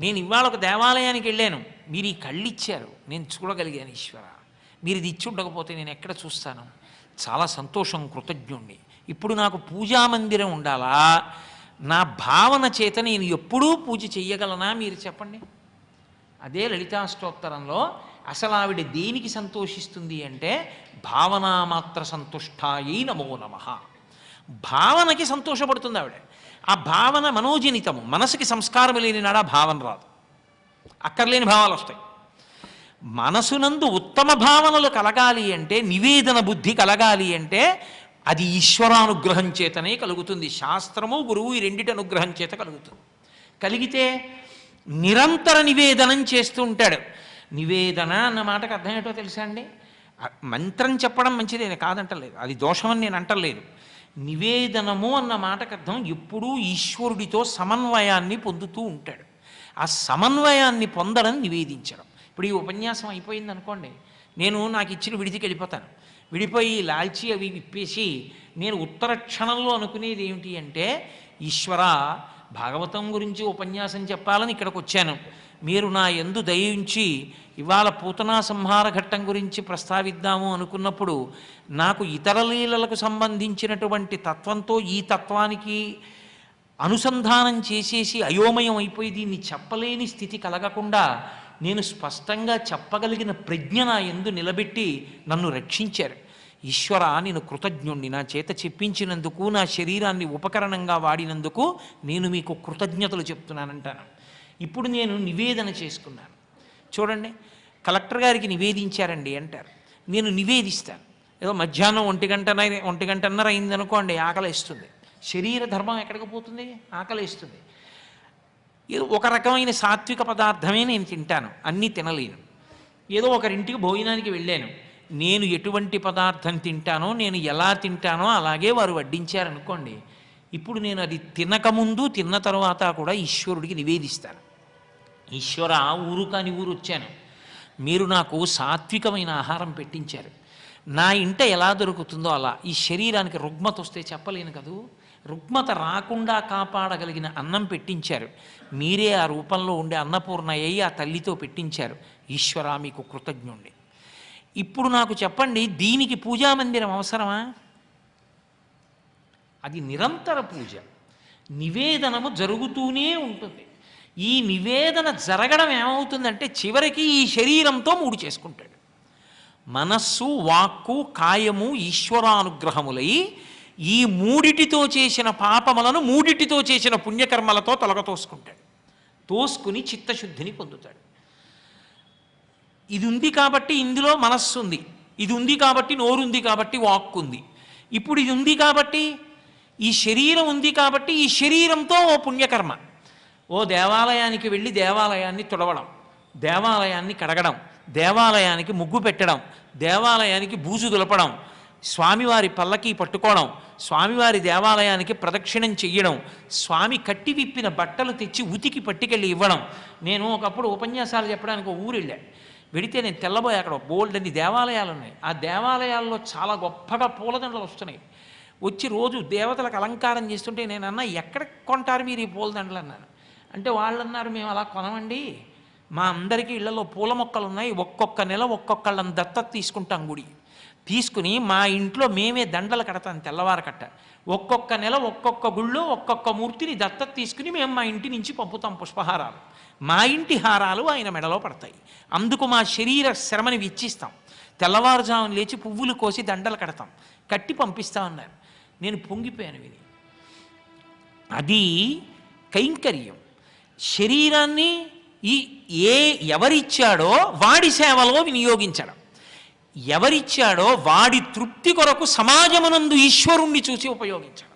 నేను ఇవాళ ఒక దేవాలయానికి వెళ్ళాను. మీరు ఈ కళ్ళు ఇచ్చారు నేను చూడగలిగాను ఈశ్వర. మీరు ఇది ఇచ్చి ఉండకపోతే నేను ఎక్కడ చూస్తాను? చాలా సంతోషం కృతజ్ఞుణ్ణి. ఇప్పుడు నాకు పూజా మందిరం ఉండాలా? నా భావన చేత నేను ఎప్పుడూ పూజ చెయ్యగలనా? మీరు చెప్పండి. అదే లలితాష్టోత్తరంలో అసలు ఆవిడ దేనికి సంతోషిస్తుంది అంటే భావనామాత్ర సంతుష్టాయి నమో నమ. భావనకి సంతోషపడుతుంది ఆవిడ. ఆ భావన మనోజనితము. మనసుకి సంస్కారం లేని నాడా భావన రాదు. అక్కర్లేని భావాలు వస్తాయి. మనసునందు ఉత్తమ భావనలు కలగాలి అంటే నివేదన బుద్ధి కలగాలి అంటే అది ఈశ్వరానుగ్రహం చేతనే కలుగుతుంది. శాస్త్రము గురువు ఈ రెండిటి అనుగ్రహం చేత కలుగుతుంది. కలిగితే నిరంతర నివేదనం చేస్తూ ఉంటాడు. నివేదన అన్న మాటకు అర్థం ఏంటో తెలుసా అండి? మంత్రం చెప్పడం మంచిదే కాదంటలేదు. అది దోషమని నేను అంటలేదు. నివేదనము అన్న మాటకు అర్థం ఎప్పుడూ ఈశ్వరుడితో సమన్వయాన్ని పొందుతూ ఉంటాడు. ఆ సమన్వయాన్ని పొందడం నివేదించడం. ఇప్పుడు ఈ ఉపన్యాసం అయిపోయింది అనుకోండి నేను నాకు ఇచ్చిన విడిదికి వెళ్ళిపోతాను. విడిపోయి లాల్చి అవి విప్పేసి నేను ఉత్తర క్షణంలో అనుకునేది ఏమిటి అంటే ఈశ్వర భాగవతం గురించి ఉపన్యాసం చెప్పాలని ఇక్కడికి వచ్చాను. మీరు నా ఎందు దయించి ఇవాళ పూతనా సంహార ఘట్టం గురించి ప్రస్తావిద్దాము అనుకున్నప్పుడు నాకు ఇతర లీలలకు సంబంధించినటువంటి తత్వంతో ఈ తత్వానికి అనుసంధానం చేసేసి అయోమయం అయిపోయి దీన్ని చెప్పలేని స్థితి కలగకుండా నేను స్పష్టంగా చెప్పగలిగిన ప్రజ్ఞ నా ఎందు నిలబెట్టి నన్ను రక్షించారు. ఈశ్వర నేను కృతజ్ఞుణ్ణి. నా చేత చెప్పించినందుకు నా శరీరాన్ని ఉపకరణంగా వాడినందుకు నేను మీకు కృతజ్ఞతలు చెప్తున్నానంటాను. ఇప్పుడు నేను నివేదన చేసుకున్నాను. చూడండి కలెక్టర్ గారికి నివేదించారండి అంటారు. నేను నివేదిస్తాను. ఏదో మధ్యాహ్నం ఒంటి గంటన ఒంటి గంటన్నర అయిందనుకోండి ఆకలిస్తుంది. శరీర ధర్మం ఎక్కడికి పోతుంది? ఆకలిస్తుంది. ఏదో ఒక రకమైన సాత్విక పదార్థమే నేను తింటాను. అన్నీ తినలేను. ఏదో ఒకరింటికి భోజనానికి వెళ్ళాను. నేను ఎటువంటి పదార్థం తింటానో నేను ఎలా తింటానో అలాగే వారు వడ్డించారనుకోండి ఇప్పుడు నేను అది తినకముందు తిన్న తర్వాత కూడా ఈశ్వరుడికి నివేదిస్తాను ఈశ్వర ఊరు కాని ఊరు వచ్చాను. మీరు నాకు సాత్వికమైన ఆహారం పెట్టించారు. నా ఇంట ఎలా దొరుకుతుందో అలా. ఈ శరీరానికి రుగ్మత వస్తే చెప్పలేను కదూ. రుగ్మత రాకుండా కాపాడగలిగిన అన్నం పెట్టించారు. మీరే ఆ రూపంలో ఉండే అన్నపూర్ణ అయ్యి ఆ తల్లితో పెట్టించారు. ఈశ్వర మీకు కృతజ్ఞుండి ఇప్పుడు నాకు చెప్పండి దీనికి పూజా మందిరం అవసరమా? అది నిరంతర పూజ. నివేదనము జరుగుతూనే ఉంటుంది. ఈ నివేదన జరగడం ఏమవుతుందంటే చివరికి ఈ శరీరంతో మూడు చేసుకుంటాడు. మనస్సు వాక్కు కాయము ఈశ్వరానుగ్రహములై ఈ మూడిటితో చేసిన పాపములను మూడిటితో చేసిన పుణ్యకర్మలతో తొలగతోసుకుంటాడు తోసుకుని చిత్తశుద్ధిని పొందుతాడు. ఇది ఉంది కాబట్టి ఇందులో మనస్సు ఉంది ఇది ఉంది కాబట్టి నోరు ఉంది కాబట్టి వాక్కు ఉంది ఇప్పుడు ఇది ఉంది కాబట్టి ఈ శరీరం ఉంది కాబట్టి ఈ శరీరంతో ఓ పుణ్యకర్మ. ఓ దేవాలయానికి వెళ్ళి దేవాలయాన్ని తుడవడం దేవాలయాన్ని కడగడం దేవాలయానికి ముగ్గు పెట్టడం దేవాలయానికి బూజు దులపడం స్వామివారి పల్లకి పట్టుకోవడం స్వామివారి దేవాలయానికి ప్రదక్షిణం చెయ్యడం స్వామి కట్టి విప్పిన బట్టలు తెచ్చి ఉతికి పట్టుకెళ్ళి ఇవ్వడం. నేను ఒకప్పుడు ఉపన్యాసాలు చెప్పడానికి ఒక ఊరు వెళ్ళాను వెడితే నేను తెల్లబోయి అక్కడ బోల్డ్ అన్ని దేవాలయాలు ఉన్నాయి. ఆ దేవాలయాల్లో చాలా గొప్పగా పూలదండలు వస్తున్నాయి. వచ్చి రోజు దేవతలకు అలంకారం చేస్తుంటే నేను అన్నా ఎక్కడ కొంటారు మీరు ఈ పూలదండలు? అన్నాను. అంటే వాళ్ళు అన్నారు మేము అలా కొనమండి. మా అందరికీ ఇళ్ళలో పూల మొక్కలు ఉన్నాయి. ఒక్కొక్క నెల ఒక్కొక్కళ్ళని దత్తత తీసుకుంటాం గుడి. తీసుకుని మా ఇంట్లో మేమే దండలు కడతాం తెల్లవారు కట్ట ఒక్కొక్క నెల ఒక్కొక్క గుళ్ళో ఒక్కొక్క మూర్తిని దత్తత తీసుకుని మేము మా ఇంటి నుంచి పంపుతాం పుష్పహారాలు. మా ఇంటి హారాలు ఆయన మెడలో పడతాయి. అందుకు మా శరీర శ్రమని వెచ్చిస్తాం. తెల్లవారుజామున లేచి పువ్వులు కోసి దండలు కడతాం. కట్టి పంపిస్తామన్నారు నేను పొంగిపోయాను విని. అది కైంకర్యం. శరీరాన్ని ఈ ఏ ఎవరిచ్చాడో వాడి సేవలో వినియోగించడం. ఎవరిచ్చాడో వాడి తృప్తి కొరకు సమాజమునందు ఈశ్వరుణ్ణి చూసి ఉపయోగించడం.